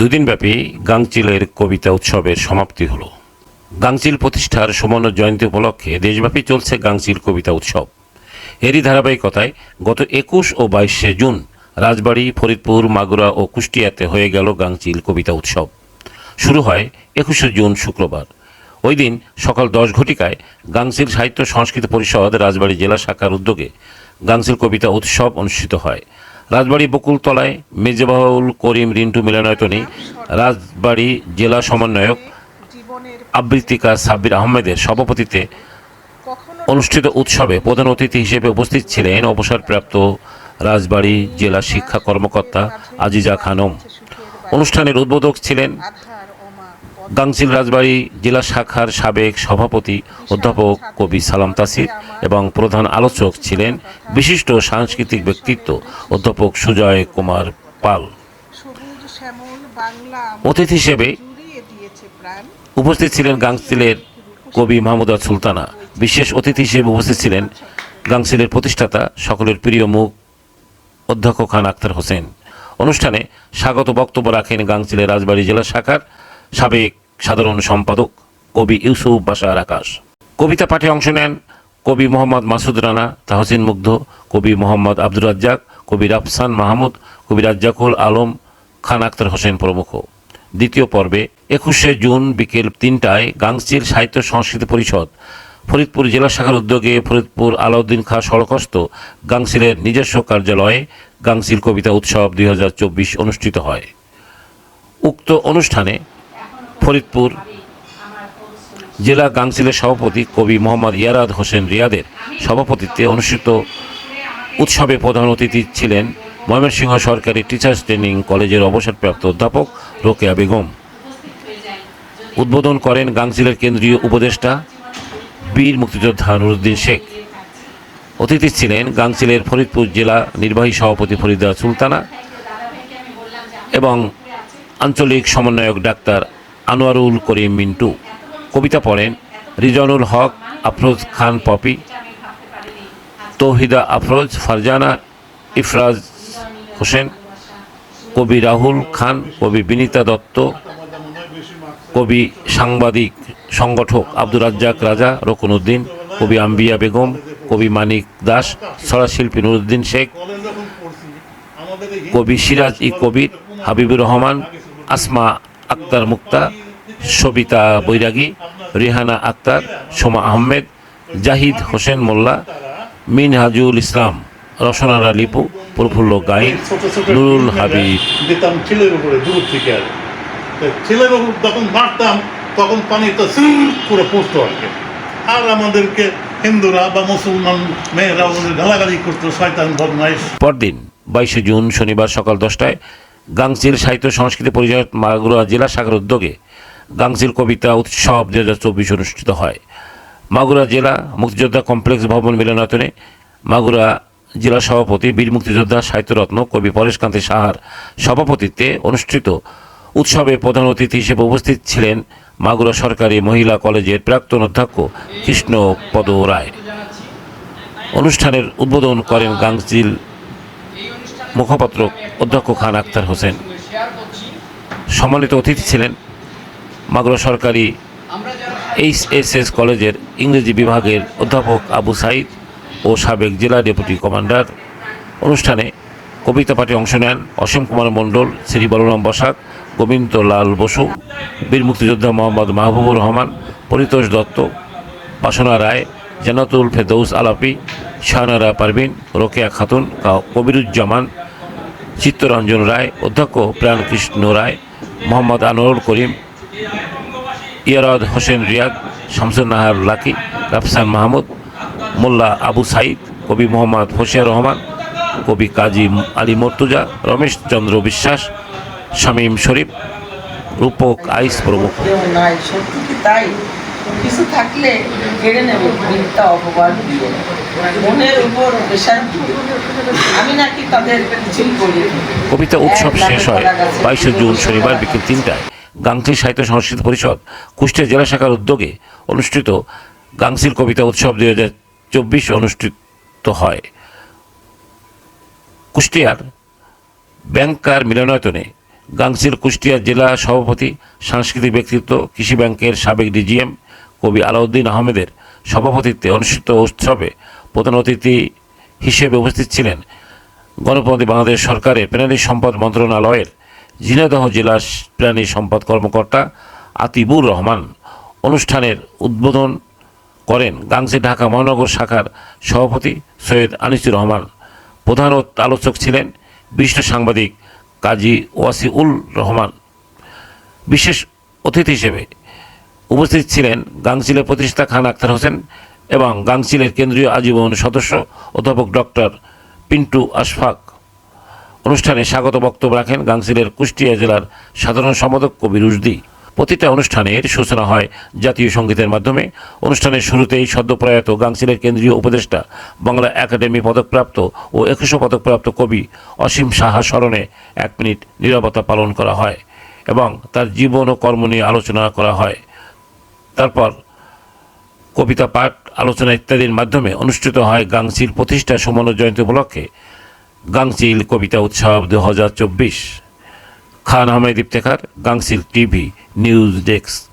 দুদিনব্যাপী গাংচিলের কবিতা উৎসবের সমাপ্তি হলো। গাংচিল প্রতিষ্ঠার সুবর্ণ জয়ন্তী উপলক্ষে দেশব্যাপী চলছে গাংচিল কবিতা উৎসব। এরই ধারাবাহিকতায় গত একুশ ও বাইশে জুন রাজবাড়ী, ফরিদপুর, মাগুরা ও কুষ্টিয়াতে হয়ে গেল গাংচিল কবিতা উৎসব। শুরু হয় একুশে জুন শুক্রবার। ওই দিন সকাল দশ ঘটিকায় গাংচিল সাহিত্য সংস্কৃত পরিষদ রাজবাড়ী জেলা শাখার উদ্যোগে গাংচিল কবিতা উৎসব অনুষ্ঠিত হয়। রাজবাড়ী বকুলতলায় মেজবাহুল করিম রিন্টু মিলনায়তনে রাজবাড়ী জেলা সমন্বয়ক আবৃত্তিকা সাব্বির আহমেদের সভাপতিত্বে অনুষ্ঠিত উৎসবে প্রধান অতিথি হিসেবে উপস্থিত ছিলেন অবসরপ্রাপ্ত রাজবাড়ী জেলা শিক্ষা কর্মকর্তা আজিজা খানম। অনুষ্ঠানের উদ্বোধক ছিলেন গাংচিল রাজবাড়ী জেলা শাখার সাবেক সভাপতি অধ্যাপক কবি সালাম তাসির এবং প্রধান আলোচক ছিলেন বিশিষ্ট সাংস্কৃতিক ব্যক্তিত্ব অধ্যাপক সুজয় কুমার পাল। অতিথি হিসেবে উপস্থিত ছিলেন গাংচিলের কবি মাহমুদা সুলতানা। বিশেষ অতিথি হিসেবে উপস্থিত ছিলেন গাংচিলের প্রতিষ্ঠাতা সকলের প্রিয় মুখ অধ্যক্ষ খান আক্তার হোসেন। অনুষ্ঠানে স্বাগত বক্তব্য রাখেন গাংচিলের রাজবাড়ী জেলা শাখার সাবেক সাধারণ সম্পাদক কবি ইউসুফ বাসার আকাশ। কবিতা পাঠে অংশ নেন কবি মোহাম্মদ মাসুদ রানা, তাহসিন মুগ্ধ, কবি মোহাম্মদ আব্দুর রাজ্জাক, কবি রাফসান মাহমুদ, কবি রাজ্জাকুল আলম, খান আক্তার হোসেন প্রমুখ। দ্বিতীয় পর্বে একুশে জুন বিকেল তিনটায় গাংচিল সাহিত্য সংস্কৃতি পরিষদ, ফরিদপুর জেলা শাখার উদ্যোগে ফরিদপুর আলাউদ্দিন খাঁ সড়কস্থ গাংচিলের নিজস্ব কার্যালয়ে গাংচিল কবিতা উৎসব দুই হাজার চব্বিশ অনুষ্ঠিত হয়। উক্ত অনুষ্ঠানে ফরিদপুর জেলা গাংচিলের সভাপতি কবি মোহাম্মদ ইয়ারাদ হোসেন রিয়াদের সভাপতিত্বে অনুষ্ঠিত উৎসবে প্রধান অতিথি ছিলেন ময়মনসিংহ সরকারি টিচার্স ট্রেনিং কলেজের অবসরপ্রাপ্ত অধ্যাপক রোকেয়া বেগম। উদ্বোধন করেন গাংচিলের কেন্দ্রীয় উপদেষ্টা বীর মুক্তিযোদ্ধা নুরুদ্দিন শেখ। অতিথি ছিলেন গাংচিলের ফরিদপুর জেলা নির্বাহী সভাপতি ফরিদা সুলতানা এবং আঞ্চলিক সমন্বয়ক ডাক্তার আনোয়ারুল করিম মিন্টু। কবিতা পড়েন রিজনুল হক, আফরোজ খান পপি, তৌহিদা আফরোজ, ফারজানা ইফরাজ হোসেন, কবি রাহুল খান, কবি বিনীতা দত্ত, কবি সাংবাদিক সংগঠক আব্দুর রাজ্জাক রাজা রকুনউদ্দিন কবি আম্বিয়া বেগম, কবি মানিক দাস ছড়াশিল্পী নুরুদ্দিন শেখ, কবি সিরাজ ই কবির, হাবিবুর রহমান, আসমা আক্তার মুক্তা সবিতা বৈরাগী রিহানা আক্তার সোমা আহমেদ জাহিদ হোসেন মোল্লা মিনহাজুল ইসলাম রসনারা লিপু প্রফুল্ল গাইন নুরুল হাবিব। দিতাম ছেলের উপরে দূর থেকে আর। ছেলের উপর যখন মারতাম তখন পানিটা সিল করে পড়তো আর কি। আর আমাদেরকে হিন্দুরা বা মুসলমান মেয়েরা ওদের গালাগালি করতো শয়তান বদমাইশ। পরদিন বাইশে জুন শনিবার সকাল দশটায় গাংচিল সাহিত্য সংস্কৃতি পরিষদ মাগুরা জেলা শাখার উদ্যোগে গাংচিল কবিতা উৎসব দু হাজার চব্বিশ অনুষ্ঠিত হয়। মাগুরা জেলা মুক্তিযোদ্ধা কমপ্লেক্স ভবন মিলনায়তনে মাগুরা জেলা সভাপতি, বীর মুক্তিযোদ্ধা, সাহিত্যরত্ন কবি পরেশকান্তি সাহার সভাপতিত্বে অনুষ্ঠিত উৎসবে প্রধান অতিথি হিসেবে উপস্থিত ছিলেন মাগুরা সরকারি মহিলা কলেজের প্রাক্তন অধ্যক্ষ কৃষ্ণপদ রায়। অনুষ্ঠানের উদ্বোধন করেন গাংচিল মুখপাত্র অধ্যক্ষ খান আক্তার হোসেন। সম্মানিত অতিথি ছিলেন মাগুরা সরকারি এইচ এস এস কলেজের ইংরেজি বিভাগের অধ্যাপক আবু সাইদ ও সাবেক জেলা ডেপুটি কমান্ডার। অনুষ্ঠানে কবিতা পাঠে অংশ নেন অসীম কুমার মণ্ডল, শ্রী বলরাম বসাক, গোবিন্দ লাল বসু, বীর মুক্তিযোদ্ধা মোহাম্মদ মাহবুবুর রহমান, পরিতোষ দত্ত, বাসনা রায় জানাতুল ফেদৌস আলাপি, শাহনারা পারভিন, রোকেয়া খাতুন কবিরুজ্জামান চিত্তরঞ্জন রায়, অধ্যক্ষ প্রাণকৃষ্ণ রায়, মোহাম্মদ আনোয়ারুল করিম, ইয়ারাদ হোসেন রিয়াদ শামসুন নাহার লাকি, রাফসান মাহমুদ, মোল্লা আবু সাইদ কবি মোহাম্মদ হোসিয়ার রহমান, কবি কাজী আলী মর্তুজা, রমেশ চন্দ্র বিশ্বাস, শামীম শরীফ, রূপক আইস প্রমুখ। কিছু থাকলে কেড়ে নেবে মিথ্যা অপবাদ দিয়ে। মনের উপর প্রেশার দিয়ে। আমি নাকি তাদের কিছুই করি। কবিতা উৎসব শেষ হয় বাইশে জুন শনিবার বিকেল তিনটায়। গাংচিল সাহিত্য সংস্কৃতি পরিষদ কুষ্টিয়া জেলা শাখার উদ্যোগে অনুষ্ঠিত গাংচিল কবিতা উৎসব দুই হাজার চব্বিশ অনুষ্ঠিত হয়। কুষ্টিয়ার ব্যাংকার মিলনায়তনে গাংসিল কুষ্টিয়া জেলা সভাপতি সাংস্কৃতিক ব্যক্তিত্ব কৃষি ব্যাংকের সাবেক ডিজিএম কবি আলাউদ্দিন আহমেদের সভাপতিত্বে অনুষ্ঠিত উৎসবে প্রধান অতিথি হিসেবে উপস্থিত ছিলেন গণপ্রজাতন্ত্রী বাংলাদেশ সরকারের প্রাণী সম্পদ মন্ত্রণালয়ের ঝিনাইদহ জেলা প্রাণী সম্পদ কর্মকর্তা আতিবুর রহমান অনুষ্ঠানের উদ্বোধন করেন গাংসি ঢাকা মহানগর শাখার সভাপতি সৈয়দ আনিসুর রহমান। প্রধান আলোচক ছিলেন বিশিষ্ট সাংবাদিক কাজী ওয়াসিউল রহমান। বিশেষ অতিথি হিসেবে উপস্থিত ছিলেন গাংচিলের প্রতিষ্ঠা খান আক্তার হোসেন এবং গাংচিলের কেন্দ্রীয় আজীবন সদস্য অধ্যাপক ডক্টর পিন্টু আশফাক। অনুষ্ঠানে স্বাগত বক্তব্য রাখেন গাংচিলের কুষ্টিয়া জেলার সাধারণ সম্পাদক কবি রুজদি প্রতিটা অনুষ্ঠানের সূচনা হয় জাতীয় সঙ্গীতের মাধ্যমে। অনুষ্ঠানের শুরুতেই সদ্যপ্রয়াত গাংচিলের কেন্দ্রীয় উপদেষ্টা, বাংলা একাডেমি পদকপ্রাপ্ত ও একুশো পদকপ্রাপ্ত কবি অসীম সাহা স্মরণে এক মিনিট নীরবতা পালন করা হয় এবং তার জীবন ও কর্ম নিয়ে আলোচনা করা হয়। তারপর কবিতা, পাঠ, আলোচনা ইত্যাদির মাধ্যমে অনুষ্ঠিত হয় গাংচিল প্রতিষ্ঠা সমন জয়ন্তী উপলক্ষে গাংচিল কবিতা উৎসব দু হাজার চব্বিশ। Khan Ahmed Iftekhar Gangchil TV, news desk.